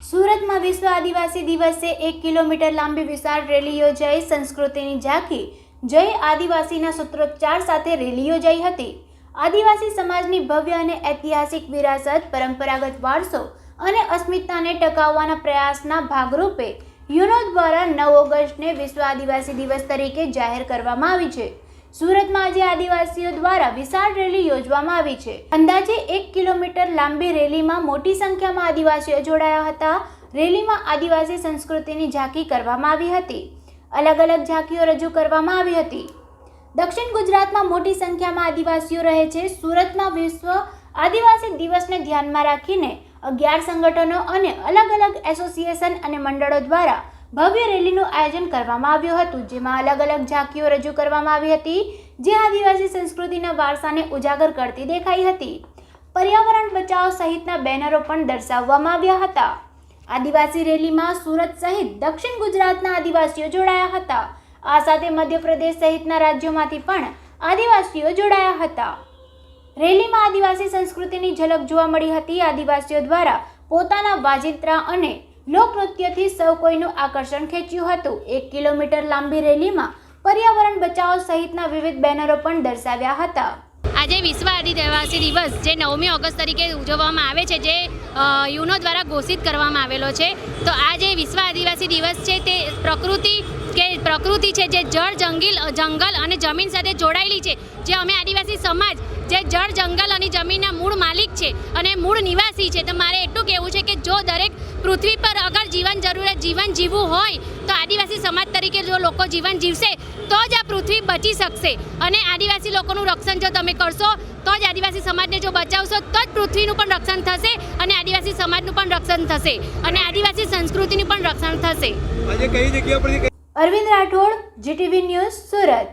સુરતમાં વિશ્વ આદિવાસી દિવસે એક કિલોમીટર લાંબી વિશાળ રેલી યોજાઈ સંસ્કૃતિની ઝાંખી. જય આદિવાસીના સૂત્રોચ્ચાર સાથે રેલી યોજાઈ હતી. આદિવાસી સમાજની ભવ્ય અને ઐતિહાસિક વિરાસત, પરંપરાગત વારસો અને અસ્મિતાને ટકાવવાના પ્રયાસના ભાગરૂપે યુનો દ્વારા નવ ઓગસ્ટને વિશ્વ આદિવાસી દિવસ તરીકે જાહેર કરવામાં આવી છે. સુરતમાં આજે આદિવાસીઓ દ્વારા વિશાળ રેલી યોજવામાં આવી છે. અંદાજે એક કિલોમીટર લાંબી રેલીમાં મોટી સંખ્યામાં આદિવાસીઓ જોડાયા હતા. રેલીમાં આદિવાસી સંસ્કૃતિની ઝાંકી કરવામાં આવી હતી. અલગ અલગ ઝાંકીઓ રજૂ કરવામાં આવી હતી. દક્ષિણ ગુજરાતમાં મોટી સંખ્યામાં આદિવાસીઓ રહે છે. સુરતમાં વિશ્વ આદિવાસી દિવસને ધ્યાનમાં રાખીને અગિયાર સંગઠનો અને અલગ અલગ એસોસિએશન અને મંડળો દ્વારા ભવ્ય રેલીનું આયોજન કરવામાં આવ્યું હતું, જેમાં અલગ અલગ ઝાંકીઓ રજૂ કરવામાં આવી હતી, જે આદિવાસી સંસ્કૃતિના વારસાને ઉજાગર કરતી દેખાઈ હતી. પર્યાવરણ બચાવ સહિતના બેનરો પણ દર્શાવવામાં આવ્યા હતા. આદિવાસી રેલીમાં સુરત સહિત દક્ષિણ ગુજરાતના આદિવાસીઓ જોડાયા હતા. આ સાથે મધ્યપ્રદેશ સહિતના રાજ્યોમાંથી પણ આદિવાસીઓ જોડાયા હતા. રેલીમાં આદિવાસી સંસ્કૃતિની ઝલક જોવા મળી હતી. આદિવાસીઓ દ્વારા પોતાના વાજિંત્રા અને લોકનૃત્યથી સૌ કોઈનું આકર્ષણ ખેંચ્યું હતું. એક કિલોમીટર લાંબી રેલીમાં પર્યાવરણ બચાવ સહિતના વિવિધ બેનરો પણ દર્શાવ્યા હતા. આજે વિશ્વ આદિવાસી દિવસ જે નવમી ઓગસ્ટ તરીકે ઉજવવામાં આવે છે, જે યુનો દ્વારા ઘોષિત કરવામાં આવેલો છે. તો આ જે વિશ્વ આદિવાસી દિવસ છે, તે પ્રકૃતિ કે પ્રકૃતિ છે, જે જળ જંગલ જંગલ અને જમીન સાથે જોડાયેલી છે. જે અમે આદિવાસી સમાજ, જે જળ જંગલ અને જમીનના મૂળ માલિક છે અને મૂળ નિવાસી છે. તો મારે એટલું કહેવું છે કે જો દરેક પૃથ્વી પર અગર જીવન જરૂરિયાત જીવન જીવવું હોય તો આદિવાસી સમાજ તરીકે જો લોકો જીવન જીવશે તો જ આ પૃથ્વી બચી શકશે. અને આદિવાસી લોકોનું રક્ષણ જો તમે કરશો તો જ આદિવાસી સમાજને જો બચાવશો તો જ પૃથ્વીનું પણ રક્ષણ થશે અને આદિવાસી સમાજનું પણ રક્ષણ થશે અને આદિવાસી સંસ્કૃતિનું પણ રક્ષણ થશે. આજે કઈ જગ્યા પરથી કઈ અરવિંદ રાઠોડ જીટીવી ન્યૂઝ સુરત.